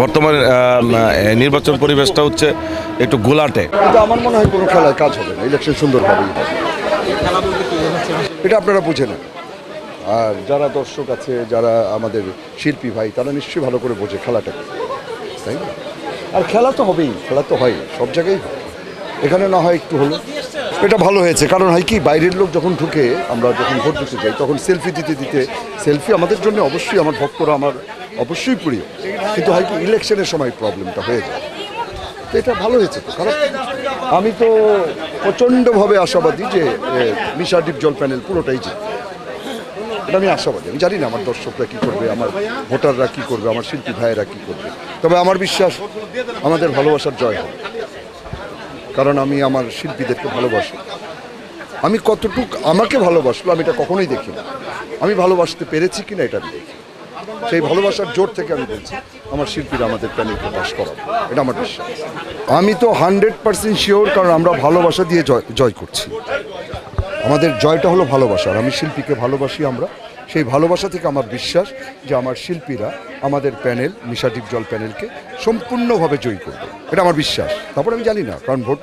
বর্তমান নির্বাচন পরিবেশটা হচ্ছে একটু গোলাটে। আমার মনে হয় কোনো খেলায় কাজ হবে না ইলেকশন সুন্দরভাবেই হবে। এটা আপনারা বুঝে নেন। আর যারা দর্শক আছে, যারা আমাদের শিল্পী ভাই, তারা নিশ্চয়ই ভালো করে বোঝে খেলাটাকে তাই না? আর খেলা তো হবেই, খেলা তো হয়, সব জায়গায় এখানে না হয় একটু হলো এটা ভালো হয়েছে, কারণ হয় কি, বাইরের লোক যখন ঢুকে, আমরা যখন ভোট দিতে যাই, তখন সেলফি দিতে দিতে, সেলফি আমাদের জন্য অবশ্যই, আমার ভক্তরা আমার অবশ্যই প্রিয় কিন্তু হয় কি ইলেকশনের সময় প্রবলেমটা হয়ে যায়। তো এটা ভালো হয়েছে তো। খারাপ আমি তো প্রচণ্ডভাবে আশাবাদী যে মিশা ডিপ জল প্যানেল পুরোটাই জিতবে। এটা আমি আশাবাদী। আমি জানি না আমার দর্শকরা কী করবে, আমার ভোটাররা কী করবে, আমার শিল্পী ভাইয়েরা কী করবে। তবে আমার বিশ্বাস, আমাদের ভালোবাসার জয় হবে। কারণ আমি আমার শিল্পীদেরকে ভালোবাসি। আমি কতটুক আমাকে ভালোবাসলো আমি এটা কখনোই দেখি না আমি ভালোবাসতে পেরেছি কিনা এটা দেখি। সেই ভালোবাসার জোর থেকে আমি বলছি, আমার শিল্পীরা আমাদের প্যানেলকে পাশ করাবে এটা আমার বিশ্বাস। আমি তো হান্ড্রেড পার্সেন্ট শিওর, কারণ আমরা ভালোবাসা দিয়ে জয় জয় করছি। আমাদের জয়টা হলো ভালোবাসার আমি শিল্পীকে ভালোবাসি আমরা। সেই ভালোবাসা থেকে আমার বিশ্বাস যে আমার শিল্পীরা আমাদের প্যানেল মিশাদ্বীপ জল প্যানেলকে সম্পূর্ণভাবে জয়ী করবে। এটা আমার বিশ্বাস। তারপর আমি জানি না, কারণ ভোট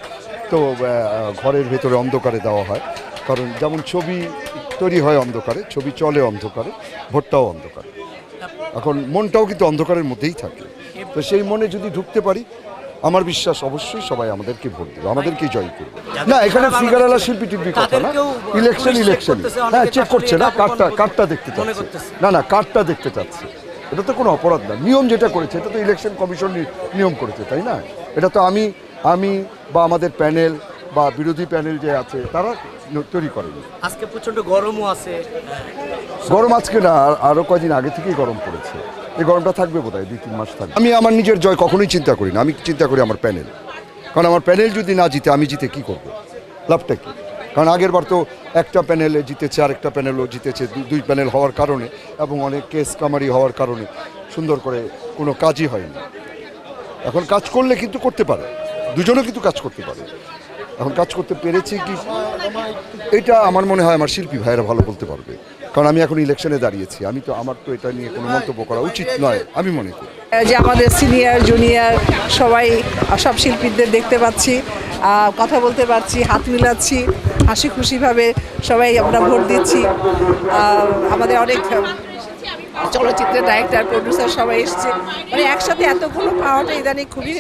তো ঘরের ভেতরে অন্ধকারে দেওয়া হয়। কারণ যেমন ছবি তৈরি হয় অন্ধকারে, ছবি চলে অন্ধকারে, ভোটটাও অন্ধকারে। এখন মনটাও কিন্তু অন্ধকারের মধ্যেই থাকে। তো সেই মনে যদি ঢুকতে পারি আমার বিশ্বাস অবশ্যই সবাই আমাদেরকে ভোট দেবে আমাদেরকেই জয় করবে। না এখানে ফিগারালা শিল্পী টিপি কথা না। ইলেকশন ইলেকশন হ্যাঁ চেক করছে না কার্ডটা কার্ডটা দেখতে চাচ্ছে। না না কার্ডটা দেখতে চাচ্ছে। এটা তো কোনো অপরাধ না। নিয়ম যেটা করেছে এটা তো ইলেকশন কমিশন নিয়ম করেছে তাই না? এটা তো আমি আমি বা আমাদের প্যানেল বা বিরোধী প্যানেল যে আছে তারা তৈরি করেনি। আজকে প্রচণ্ড গরমও আছে। গরম আজকে না আর- আরও কয়দিন আগে থেকেই গরম পড়েছে। এই গরমটা থাকবে বোধ হয় দুই তিন মাস থাকবে। আমি আমার নিজের জয় কখনোই চিন্তা করি না আমি চিন্তা করি আমার প্যানেল। কারণ আমার প্যানেল যদি না জিতে আমি জিতে কি করব? লাভটা কি? কারণ আগের বার তো একটা প্যানেলে জিতেছে আর একটা প্যানেলও জিতেছে দু- দুই প্যানেল হওয়ার কারণে এবং অনেক কেস কামারি হওয়ার কারণে সুন্দর করে কোনো কাজই হয়নি। এখন কাজ করলে কিন্তু করতে পারে দুজনেও কিন্তু কাজ করতে পারে। এখন কাজ করতে পেরেছি কি? এটা আমার মনে হয় আমার শিল্পী ভাইয়েরা ভালো বলতে পারবে। কারণ আমি এখন ইলেকশনে দাঁড়িয়েছি। আমি তো, আমার তো এটা নিয়ে কোনো মন্তব্য করা উচিত নয়, আমি মনে করি। যে আমাদের সিনিয়র, জুনিয়র, সবাই, সব শিল্পীদের দেখতে পাচ্ছি কথা বলতে পারছি, হাত মিলাচ্ছি, হাসি খুশিভাবে সবাই আমরা ভোট দিচ্ছি। আমাদের অনেক চলচ্চিত্রের ডাইরেক্টর প্রডিউসার সবাই এসছে। মানে একসাথে এতগুলো পাওয়াটা ইদানিং খুবই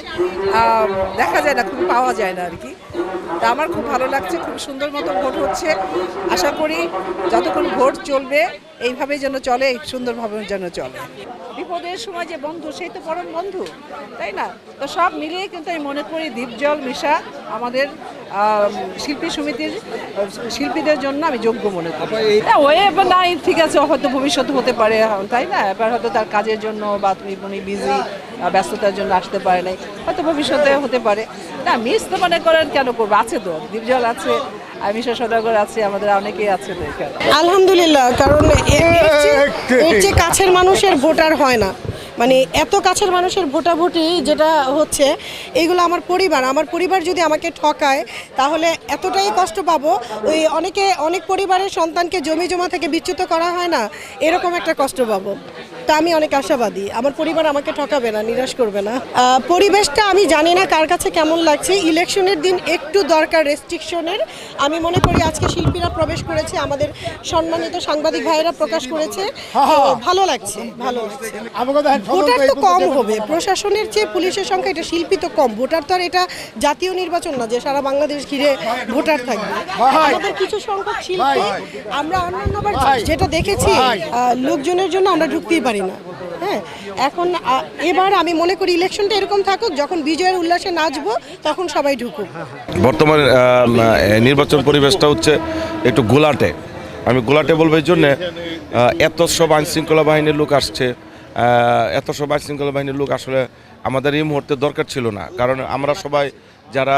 দেখা যায় না খুবই পাওয়া যায় না আর কি তা আমার খুব ভালো লাগছে খুব সুন্দর মতো ভোট হচ্ছে। আশা করি যতক্ষণ ভোট চলবে এইভাবেই যেন চলে সুন্দরভাবে যেন চলে। বিপদের সময় যে বন্ধু সেই তো পরম বন্ধু তাই না? তো সব মিলিয়ে কিন্তু আমি মনে করি দ্বীপজল মিশা আমাদের আম, শিল্পী সমিতির শিল্পীদের জন্য আমি যোগ্য মনে করি হ্যাঁ, ওয়ে এবার নাই ঠিক আছে হয়তো ভবিষ্যতে হতে পারে তাই না এবার হয়তো তার কাজের জন্য বা তুমি উনি বিজি ব্যস্ততার জন্য আসতে পারে নাই হয়তো ভবিষ্যতে হতে পারে না মিস তো মনে করেন কেন করব আছে তো দীপজল আছে সদাগর আমাদের অনেকেই আছে আলহামদুলিল্লাহ কারণ এ- এর চেয়ে কাছের মানুষের ভোটার হয় না মানে এত কাছের মানুষের ভোটাভুটি যেটা হচ্ছে, এইগুলো আমার পরিবার। আমার পরিবার যদি আমাকে ঠকায়, তাহলে এতটাই কষ্ট পাবো। ওই অনেকে, অনেক পরিবারের সন্তানকে জমি জমা থেকে বিচ্যুত করা হয় না, এরকম একটা কষ্ট পাবো। তা আমি অনেক আশাবাদী। আমার পরিবার আমাকে ঠকাবে না নিরাশ করবে না। পরিবেশটা আমি জানি না কার কাছে কেমন লাগছে। ইলেকশনের দিন একটু দরকার রেস্ট্রিকশনের আমি মনে করি আজকে শিল্পীরা প্রবেশ করেছে আমাদের সম্মানিত সাংবাদিক ভাইয়েরা প্রকাশ করেছে। ভালো লাগছে ভালো লাগছে। ভোটার তো কম হবে। প্রশাসনের চেয়ে পুলিশের সংখ্যা এটা শিল্পী তো কম। ভোটার তো আর এটা জাতীয় নির্বাচন না যে সারা বাংলাদেশ ঘিরে ভোটার থাকবে। আমাদের কিছু সংখ্যক শিল্পী আমরা অন্যান্যবার যেটা দেখেছি আহ, লোকজনের জন্য আমরা ঢুকতেই পারি না। হ্যাঁ এখন এবার আমি মনে করি ইলেকশনটা এরকম থাকুক, যখন বিজয়ের উল্লাসে নাচবো, তখন সবাই ঢুকুক। বর্তমান নির্বাচন পরিবেশটা হচ্ছে একটু গোলাটে। আমি গোলাটে বলব এই জন্যে এত সব আইনশৃঙ্খলা বাহিনীর লোক আসছে এত সব আইন শৃঙ্খলা বাহিনীর লোক আসলে আমাদের এই মুহূর্তে দরকার ছিল না। কারণ আমরা সবাই যারা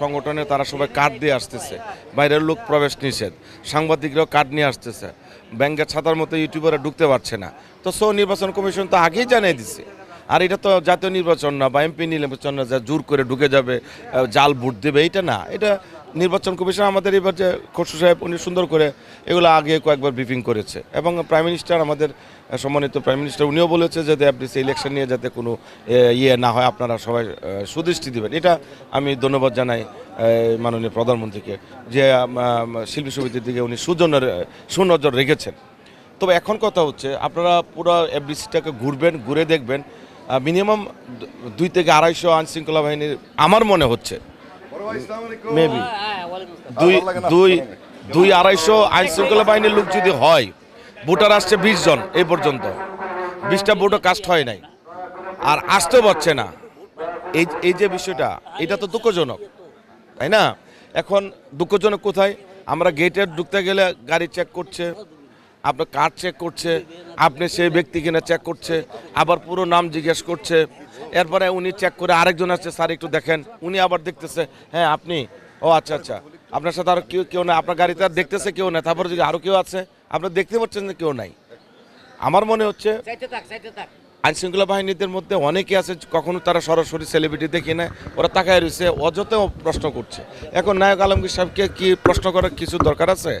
সংগঠনে তারা সবাই কার্ড দিয়ে আসতেছে। বাইরের লোক প্রবেশ নিষেধ। সাংবাদিকরাও কার্ড নিয়ে আসতেছে। ব্যাংকের ছাতার মতো ইউটিউবাররা ঢুকতে পারছে না। তো সো নির্বাচন কমিশন তো আগেই জানিয়ে দিছে। আর এটা তো জাতীয় নির্বাচন না, বা এমপি নির্বাচন না, যা জোর করে ঢুকে যাবে জাল ভোট দেবে এটা না। এটা নির্বাচন কমিশন আমাদের এবার যে খসরু সাহেব, উনি সুন্দর করে এগুলো আগে কয়েকবার ব্রিফিং করেছে। এবং প্রাইম মিনিস্টার আমাদের সম্মানিত প্রাইম মিনিস্টার উনিও বলেছে যে এফডিসি ইলেকশন নিয়ে যাতে কোনো ইয়ে না হয়, আপনারা সবাই সুদৃষ্টি দেবেন। এটা আমি ধন্যবাদ জানাই মাননীয় প্রধানমন্ত্রীকে, যে শিল্পী সমিতির দিকে উনি সুজনের সুনজর রেখেছেন। তবে এখন কথা হচ্ছে, আপনারা পুরো এফডিসিটাকে ঘুরবেন, ঘুরে দেখবেন মিনিমাম দুই থেকে আড়াইশো আইন শৃঙ্খলা বাহিনীর, আমার মনে হচ্ছে মেবি দুই দুই দুই আড়াইশো আইন শৃঙ্খলা বাহিনীর লোক যদি হয় ভোটার আসছে বিশ জন এই পর্যন্ত। বিশটা ভোটও কাস্ট হয় নাই। আর আসতেও পারছে না। এই এই যে বিষয়টা এটা তো দুঃখজনক তাই না? এখন দুঃখজনক কোথায়? আমরা গেটে ঢুকতে গেলে গাড়ি চেক করছে আপনার কার্ড চেক করছে আপনি সেই ব্যক্তি কিনা চেক করছে আবার পুরো নাম জিজ্ঞেস করছে এরপরে উনি চেক করে আরেকজন আসছে স্যার একটু দেখেন। উনি আবার দেখতেছে হ্যাঁ আপনি। ও আচ্ছা আচ্ছা। আপনার সাথে আরও কেউ কেউ না আপনার গাড়িতে আর দেখতেছে কেউ না তারপরে যদি আরও কেউ আছে আপনারা দেখতে পাচ্ছেন যে কেউ নাই। আমার মনে হচ্ছে আইন শৃঙ্খলা বাহিনীদের মধ্যে অনেকে আছে কখনো তারা সরাসরি সেলিব্রিটি দেখি না ওরা তাকায় রয়েছে অযথা প্রশ্ন করছে। এখন নায়ক আলমগীর সাহেবকে কি প্রশ্ন করার কিছু দরকার আছে?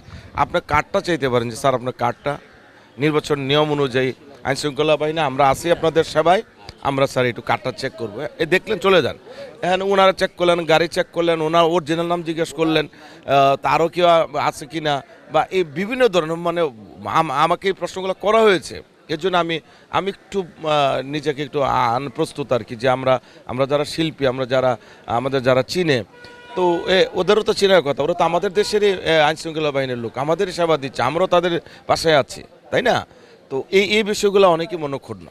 আপনার কার্ডটা চাইতে পারেন যে স্যার আপনার কার্ডটা নির্বাচন নিয়ম অনুযায়ী আইন শৃঙ্খলা বাহিনী আমরা আছি আপনাদের সেবায়। আমরা স্যার একটু কার্ডটা চেক করব। এ দেখলেন চলে যান। এখন ওনারা চেক করলেন গাড়ি চেক করলেন ওনার অরিজিনাল নাম জিজ্ঞেস করলেন তারও কেউ আছে কি না বা এই বিভিন্ন ধরনের মানে আম- আমাকে এই প্রশ্নগুলো করা হয়েছে। এর জন্য আমি আমি একটু নিজেকে একটু আন- প্রস্তুত আর কি যে আমরা আমরা যারা শিল্পী আমরা যারা আমাদের যারা চিনে তো এ, ওদেরও তো চেনার কথা। ওরা তো আমাদের দেশেরই এ, আইন শৃঙ্খলা বাহিনীর লোক। আমাদেরই সেবা দিচ্ছে আমরাও তাদের পাশে আছি তাই না? তো এই এই বিষয়গুলো অনেকই মনক্ষুণ্ণ